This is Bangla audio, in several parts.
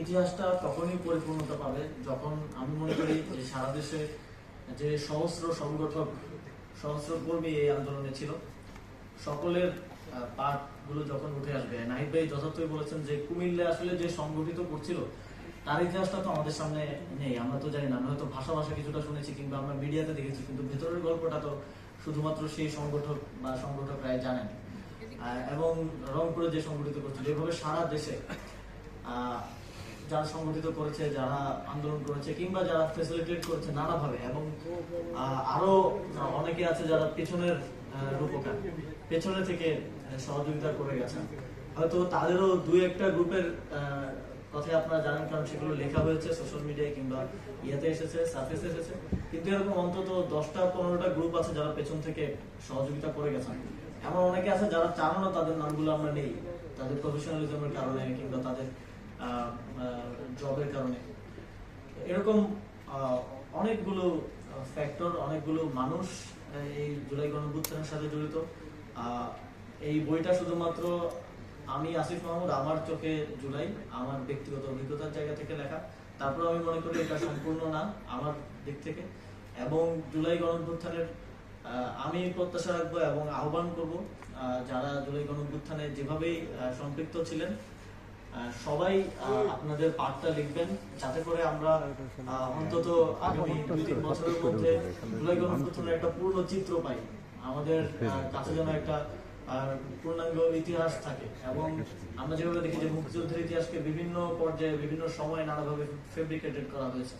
ইতিহাসটা তখনই পরিপূর্ণতা পাবে যখন আমি মনে করি যে সারা দেশে যে সহস্র সংগঠক, সহস্র কর্মী এই আন্দোলনে ছিল। সকলের যখন উঠে আসবে, নাহিদ ভাই যথার্থই বলেছেন যে আসলে যে সংগঠিত করছিল, তার ইতিহাসটা তো আমাদের সামনে নেই, আমরা তো জানি না। আমরা হয়তো ভাষা ভাষা কিছুটা শুনেছি কিংবা আমরা মিডিয়াতে দেখেছি, কিন্তু ভেতরের গল্পটা তো শুধুমাত্র সেই সংগঠক বা সংগঠকরাই জানেন। এবং রংপুরে যে সংগঠিত করছিল, এভাবে সারা দেশে যারা সংগঠিত করেছে, যারা আন্দোলন করেছে, কিংবা যারা ফেসিলিটেট করেছে নানাভাবে, এবং আরও অনেকে আছে যারা পেছনের রূপকার, পেছনে থেকে সহযোগিতা করে গেছেন। হয়তো তাদেরও দুই একটা গ্রুপের কথা আপনারা জানেন, কারণ সেগুলো লেখা হয়েছে সোশ্যাল মিডিয়ায় কিংবা ইয়েতে এসেছে সার্ফেসে এসেছে। কিন্তু এরকম অন্তত দশটা, পনেরোটা গ্রুপ আছে যারা পেছন থেকে সহযোগিতা করে গেছেন। এমন অনেকে আছে যারা চানও না, তাদের নামগুলো আমরা নেই। তাদের প্রফেশনালিজমের কারণে কিংবা তাদের জবের কারণে। এরকম অনেকগুলো ফ্যাক্টর অনেকগুলো মানুষ এই জুলাই গণভুত্থানের সাথে জড়িত। এই বইটা শুধুমাত্র আমি, আসিফ মাহমুদ, আমার চোখে জুলাই, আমার ব্যক্তিগত অভিজ্ঞতার জায়গা থেকে লেখা। তারপর আমি মনে করি এটা সম্পূর্ণ না, আমার দিক থেকে। এবং জুলাই গণভুত্থানের আমি প্রত্যাশা রাখব এবং আহ্বান করব যারা জুলাই গণভুত্থানে যেভাবেই সম্পৃক্ত ছিলেন সবাই আপনাদের পাঠটা লিখবেন, যাতে করে আমরা অন্তত আগামী দুই তিন বছরের মধ্যে একটা পূর্ণ চিত্র পাই। আমাদের কাছে যেন একটা পূর্ণাঙ্গ ইতিহাস থাকে। এবং আমরা যেভাবে দেখি যে মুক্তিযুদ্ধের ইতিহাসকে বিভিন্ন পর্যায়ে, বিভিন্ন সময়ে নানাভাবে ফেব্রিকেটেড করা হয়েছে।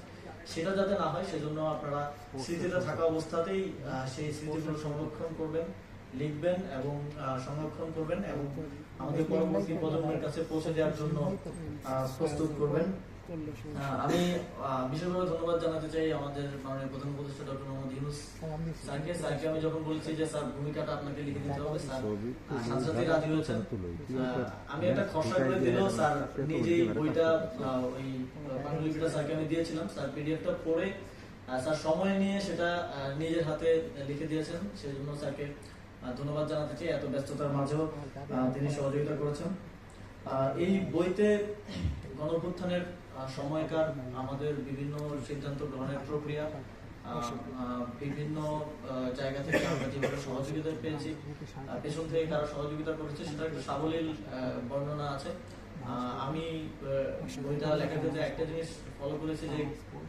সেটা যাতে না হয়, সেজন্য আপনারা স্মৃতিতে থাকা অবস্থাতেই সেই স্মৃতিগুলো সংরক্ষণ করবেন। লিখবেন এবং সংরক্ষণ করবেন এবং আমাদের পরবর্তী প্রজন্মের কাছে পৌঁছে দেওয়ার জন্য প্রস্তুত করবেন। আমি বিশেষভাবে ধন্যবাদ জানাতে চাই আমাদের মাননীয় প্রধান উপদেষ্টা ডক্টর মোহাম্মদ ইউনুস স্যারকে। স্যারকে আমি যখন বলেছি যে, স্যার, ভূমিকাটা আপনাকে লিখে দিতে হবে, স্যার সাথে রাজি হয়েছেন। আমি একটা খসড়া করে দিলেও স্যার নিজেই বইটা ওই পাণ্ডুলিপিটা স্যারকে আমি দিয়েছিলাম। স্যার পিডিএফটা পড়ে স্যার সময় নিয়ে সেটা নিজের হাতে লিখে দিয়েছেন। সেই জন্য স্যারকে ধন্যবাদ জানাতে চাই এত ব্যস্ততার মাঝেও তিনি সহযোগিতা করেছেন। এই বইতে গণঅভ্যুত্থানের সময়কার আমাদের বিভিন্ন সিদ্ধান্ত গ্রহণের প্রক্রিয়া বিভিন্ন জায়গা থেকে আমরা যেভাবে সহযোগিতা পেয়েছি পেছন থেকে কারা সহযোগিতা করেছে সেটা একটা সাবলীল বর্ণনা আছে। আমি বইটা ক্ষেত্রে একটা জিনিস ফলো করেছি যে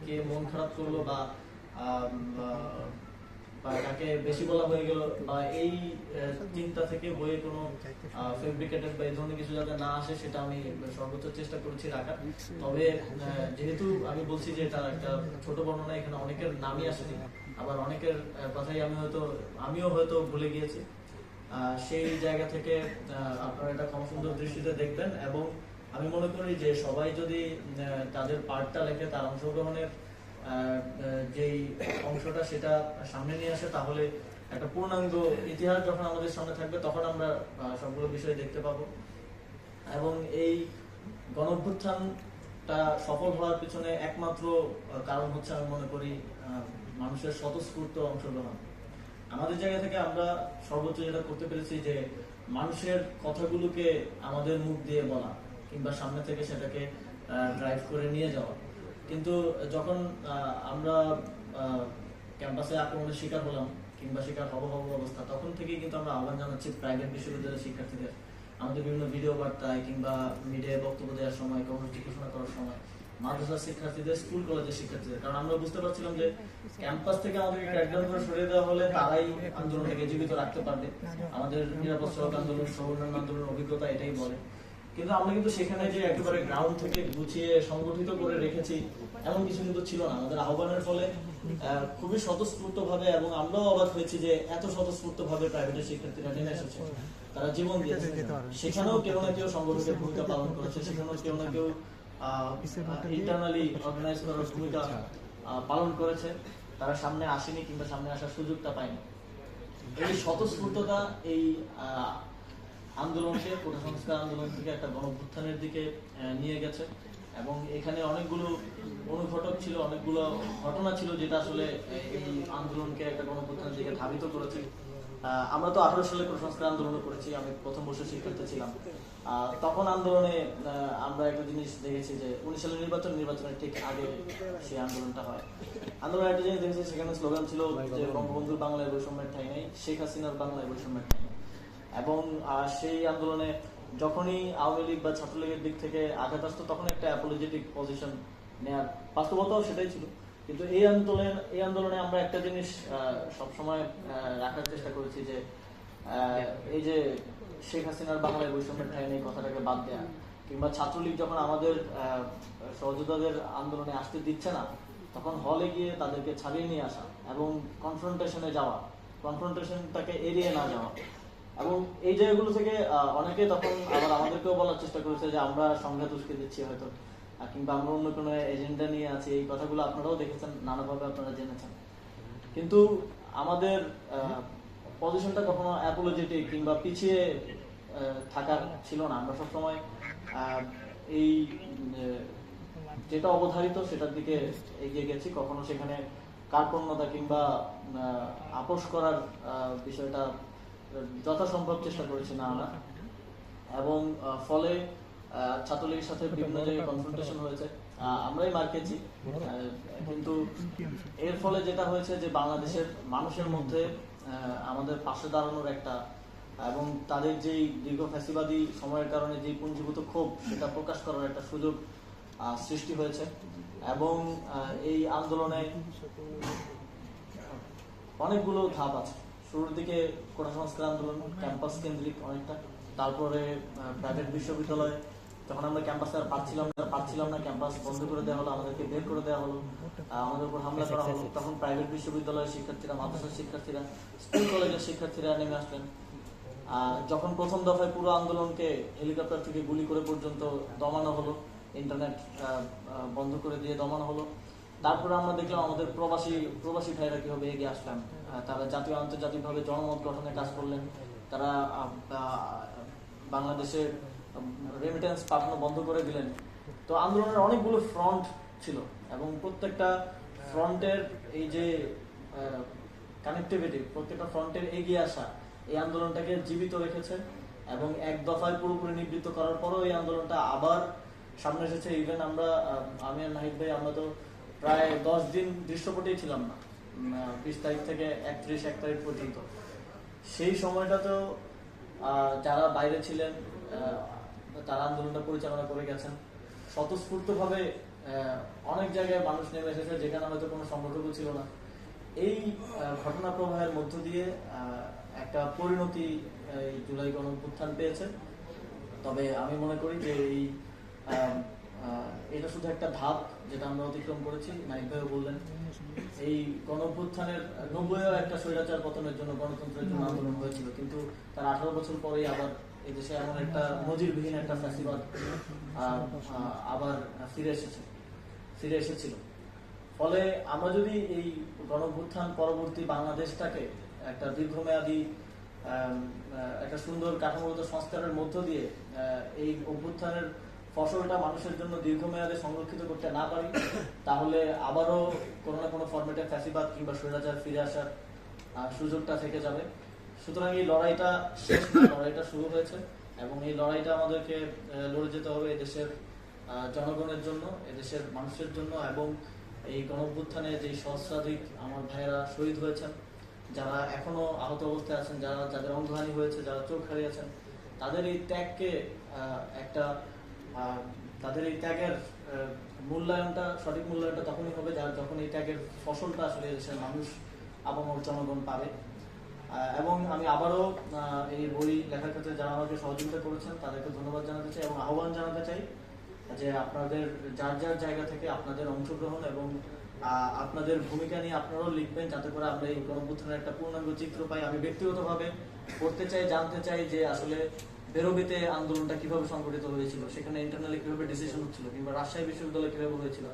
কে মন খারাপ করল বা তাকে বেশি বলা হয়ে গেল বা এই চিন্তা থেকে বইয়ে কোনো ফেব্রিকেটেড বা এই ধরনের কিছু যাতে না আসে, সেটা আমি সর্বোচ্চ চেষ্টা করেছি রাখার। তবে যেহেতু আমি বলছি যে এটা একটা ছোট বর্ণনা, এখানে অনেকের নামই আসেনি। আবার অনেকের কথাই আমি হয়তো, আমিও হয়তো ভুলে গিয়েছি। সেই জায়গা থেকে আপনারা এটা কম সুন্দর দৃষ্টিতে দেখবেন এবং আমি মনে করি যে সবাই যদি তাদের পার্টটা লেখে, তার অংশগ্রহণের যেই অংশটা সেটা সামনে নিয়ে আসে, তাহলে একটা পূর্ণাঙ্গ ইতিহাস যখন আমাদের সামনে থাকবে, তখন আমরা সবগুলো বিষয় দেখতে পাবো। এবং এই গণঅভ্যুত্থানটা সফল হওয়ার পিছনে একমাত্র কারণ হচ্ছে আমি মনে করি মানুষের স্বতঃস্ফূর্ত অংশগ্রহণ। আমাদের জায়গা থেকে আমরা সর্বোচ্চ যেটা করতে পেরেছি যে, মানুষের কথাগুলোকে আমাদের মুখ দিয়ে বলা, কিংবা সামনে থেকে সেটাকে ড্রাইভ করে নিয়ে যাওয়া। কিন্তু যখন আমরা ক্যাম্পাসে আক্রমণের শিকার হলাম কিংবা শিকার হব হব অবস্থা, তখন থেকেই কিন্তু আমরা আহ্বান জানাচ্ছি প্রাইভেট বিশ্ববিদ্যালয়ের শিক্ষার্থীদের। আমাদের বিভিন্ন ভিডিও বার্তায় কিংবা মিডিয়ায় বক্তব্য দেওয়ার সময় কর্মসূচি ঘোষণা করার সময়, মাদ্রাসার শিক্ষার্থীদের স্কুল কলেজের শিক্ষার্থীদের। কারণ আমরা বুঝতে পারছিলাম যে ক্যাম্পাস থেকে আমাদেরকে ক্র্যাকডাউন করে সরিয়ে দেওয়া হলে তারাই আন্দোলনটাকে জীবিত রাখতে পারবে। আমাদের নিরাপদ সড়ক আন্দোলন, সহ অন্যান্য আন্দোলনের অভিজ্ঞতা এটাই বলে। কিন্তু আমরা কিন্তু সেখানে যে একেবারে গ্রাউন্ড থেকে গুছিয়ে সংগঠিত করে রেখেছি, এমন কিছু কিন্তু ছিল না। আমাদের আহ্বানের ফলে খুবই স্বতঃস্ফূর্ত ভাবে এবং আমরাও অবাক হয়েছি যে এত স্বতঃস্ফূর্ত ভাবে প্রাইভেটের শিক্ষার্থীরা নেমে এসেছে। তারা জীবন দিয়েছে। সেখানেও কেউ না কেউ সংগঠকের ভূমিকা পালন করেছে। সেখানেও কেউ না কেউ ইন্টারনালি অর্গানাইজ করার ভূমিকা পালন করেছে। তারা সামনে আসেনি কিংবা সামনে আসার সুযোগটা পায়নি। এই স্বতঃস্ফূর্ততা, এই আন্দোলনকে কোটা সংস্কার আন্দোলন থেকে একটা গণভ্যুত্থানের দিকে নিয়ে গেছে। এবং এখানে অনেকগুলো অনুঘটক ছিল, অনেকগুলো ঘটনা ছিল যেটা আসলে এই আন্দোলনকে একটা গণভ্যুত্থানের দিকে ধাবিত করেছে। আমরা তো আঠারো সালে কোটা সংস্কার আন্দোলন করেছি, আমি প্রথম বর্ষের শিক্ষার্থী ছিলাম। তখন আন্দোলনে আমরা একটা জিনিস দেখেছি যে উনিশ সালের নির্বাচন, নির্বাচনের ঠিক আগে সেই আন্দোলনটা হয়। আন্দোলনের একটা জিনিস দেখেছি, সেখানে স্লোগান ছিল যে বঙ্গবন্ধুর বাংলায় বৈষম্যের ঠাই নেই, শেখ হাসিনার বাংলায় বৈষম্যের ঠাই এবং সেই আন্দোলনে যখনই আওয়ামী লীগ বা ছাত্রলীগের দিক থেকে আঘাত আসতো তখন একটা অ্যাপোলজেটিক পজিশন নেওয়ার বাস্তবতাও সেটাই ছিল। কিন্তু এই আন্দোলন এই আন্দোলনে আমরা একটা জিনিস সবসময় রাখার চেষ্টা করেছি যে এই যে শেখ হাসিনার বাংলায় বৈষম্যের ঠাই নেই কথাটাকে বাদ দেয়া কিংবা ছাত্রলীগ যখন আমাদের আহ, সহযোদ্ধাদের আন্দোলনে আসতে দিচ্ছে না তখন হলে গিয়ে তাদেরকে ছাড়িয়ে নিয়ে আসা এবং কনফ্রন্টেশনে যাওয়া কনফ্রন্টেশনটাকে এড়িয়ে না যাওয়া এবং এই জায়গাগুলো থেকে অনেকে তখন আবার আমাদেরকেও বলার চেষ্টা করেছে যে আমরা সংঘাত উস্কে দিচ্ছি হয়তো কিংবা আমরা অন্য কোনো এজেন্ডা নিয়ে আছি, এই কথাগুলো আপনারাও দেখেছেন, নানাভাবে আপনারা জেনেছেন। কিন্তু আমাদের পজিশনটা কখনো অ্যাপোলজেটিক কিংবা পিছিয়ে থাকার ছিল না। আমরা সবসময় এই যেটা অবধারিত সেটার দিকে এগিয়ে গেছি। কখনো সেখানে কার্পণ্যতা কিংবা আপোষ করার বিষয়টা যথাসম্ভব চেষ্টা করেছি না আমরা। এবং ফলে ছাত্রলীগের সাথে বিভিন্ন জায়গায় কনফ্রন্টেশন হয়েছে আমরাই মার খেয়েছি। কিন্তু এর ফলে যেটা হয়েছে যে বাংলাদেশের মানুষের মধ্যে আমাদের পাশে দাঁড়ানোর একটা এবং তাদের যেই দীর্ঘ ফ্যাসিবাদী সময়ের কারণে যে পুঞ্জীভূত ক্ষোভ সেটা প্রকাশ করার একটা সুযোগ সৃষ্টি হয়েছে। এবং এই আন্দোলনে অনেকগুলো ধাপ আছে। শুরুর দিকে কোটা সংস্কার আন্দোলন ক্যাম্পাস কেন্দ্রিক অনেকটা তারপরে প্রাইভেট বিশ্ববিদ্যালয় যখন আমরা ক্যাম্পাসে আর পাচ্ছিলাম না পাচ্ছিলাম না ক্যাম্পাস বন্ধ করে দেওয়া হলো আমাদেরকে বের করে দেওয়া হলো আমাদের উপর হামলা করা হলো তখন প্রাইভেট বিশ্ববিদ্যালয়ের শিক্ষার্থীরা মাদ্রাসার শিক্ষার্থীরা স্কুল কলেজের শিক্ষার্থীরা নেমে আসলেন। আর যখন প্রথম দফায় পুরো আন্দোলনকে হেলিকপ্টার থেকে গুলি করে পর্যন্ত দমানো হলো ইন্টারনেট বন্ধ করে দিয়ে দমানো হলো তারপরে আমরা দেখলাম আমাদের প্রবাসী প্রবাসী ভাইরা কীভাবে এগিয়ে আসলাম তারা জাতীয় আন্তর্জাতিক ভাবে জনমত গঠনে কাজ করলেন। তারা বাংলাদেশে রেমিটেন্স পাঠানো বন্ধ করে দিলেন। তো আন্দোলনের অনেকগুলো ফ্রন্ট ছিল এবং প্রত্যেকটা ফ্রন্টের এই যে কানেক্টিভিটি প্রত্যেকটা ফ্রন্টের এগিয়ে আসা, এই আন্দোলনটাকে জীবিত রেখেছে এবং এক দফায় পুরোপুরি নিবৃত্ত করার পরও এই আন্দোলনটা আবার সামনে এসেছে। ইভেন আমরা আমি আর নাহিদ ভাই, আমরা তো প্রায় দশ দিন দৃশ্যপটেই ছিলাম না। বিশ তারিখ থেকে একত্রিশ এক তারিখ পর্যন্ত। সেই সময়টাতেও আহ, যারা বাইরে ছিলেন তারা আন্দোলনটা পরিচালনা করে গেছেন। স্বতঃস্ফূর্তভাবে অনেক জায়গায় মানুষ নেমে এসেছে যেখানে হয়তো কোনো সংগঠকও ছিল না। এই ঘটনা প্রবাহের মধ্য দিয়ে একটা পরিণতি এই জুলাই গণ পেয়েছে। তবে আমি মনে করি যে এই এটা শুধু একটা ধাপ যেটা আমরা অতিক্রম করেছি নাইক ভাইও বললেন। এই গণ অভ্যুত্থানের নব্বইও একটা স্বৈরাচার পতনের জন্য, গণতন্ত্রের জন্য আন্দোলন হয়েছিল। কিন্তু তার আঠারো বছর পরেই আবার এই দেশে এমন একটা নজিরবিহীন একটা ফ্যাসিবাদ আবার ফিরে এসেছে, ফিরে এসেছিল। ফলে আমরা যদি এই গণভ্যুত্থান পরবর্তী বাংলাদেশটাকে একটা দীর্ঘমেয়াদী একটা সুন্দর কাঠামোগত সংস্কারের মধ্য দিয়ে এই অভ্যুত্থানের ফসলটা মানুষের জন্য দীর্ঘমেয়াদে সংরক্ষিত করতে না পারি, তাহলে আবারও কোনো না কোনো ফরম্যাটে ফ্যাসিবাদ কিংবা স্বৈরাচার ফিরে আসার সুযোগটা থেকে যাবে। সুতরাং এই লড়াইটা শেষ লড়াইটা শুরু হয়েছে এবং এই লড়াইটা আমাদেরকে লড়ে যেতে হবে এই দেশের জনগণের জন্য, এদেশের মানুষের জন্য এবং এই গণঅভ্যুত্থানে যে সহস্রাধিক আমার ভাইয়েরা শহীদ হয়েছেন, যারা এখনও আহত অবস্থায় আছেন, যারা, যাদের অঙ্গহানি হয়েছে, যারা চোখ হারিয়েছেন, তাদের এই ত্যাগকে একটা আহ, তাদের এই ত্যাগের মূল্যায়নটা সঠিক মূল্যায়নটা তখনই হবে যার যখন এই ত্যাগের ফসলটা আসলে দেশের মানুষ আপামর জনগণ পাবে। এবং আমি আবারও এই বই লেখার ক্ষেত্রে যারা আমাকে সহযোগিতা করেছেন তাদেরকে ধন্যবাদ জানাতে চাই এবং আহ্বান জানাতে চাই যে আপনাদের যার যার জায়গা থেকে আপনাদের অংশগ্রহণ এবং আপনাদের ভূমিকা নিয়ে আপনারাও লিখবেন যাতে করে আমরা এই গণপুত্রের একটা পূর্ণাঙ্গ চিত্র পাই। আমি ব্যক্তিগতভাবে পড়তে চাই জানতে চাই যে আসলে বেরোবিতে আন্দোলনটা কীভাবে সংগঠিত হয়েছিল, সেখানে ইন্টারনালি কীভাবে ডিসিশন হচ্ছিল, কিংবা রাজশাহী বিশ্ববিদ্যালয় কীভাবে হয়েছিল,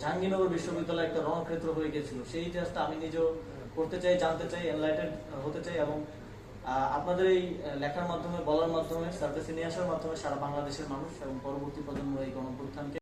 জাহাঙ্গীরনগর বিশ্ববিদ্যালয় একটা রণক্ষেত্র হয়ে গেছিল, সেই ইতিহাসটা আমি নিজেও করতে চাই, জানতে চাই এনলাইটেড হতে চাই এবং আপনাদের এই লেখার মাধ্যমে, বলার মাধ্যমে সার্ভিসে নিয়ে আসার মাধ্যমে সারা বাংলাদেশের মানুষ এবং পরবর্তী প্রজন্ম এই গণপ্রত্যানকে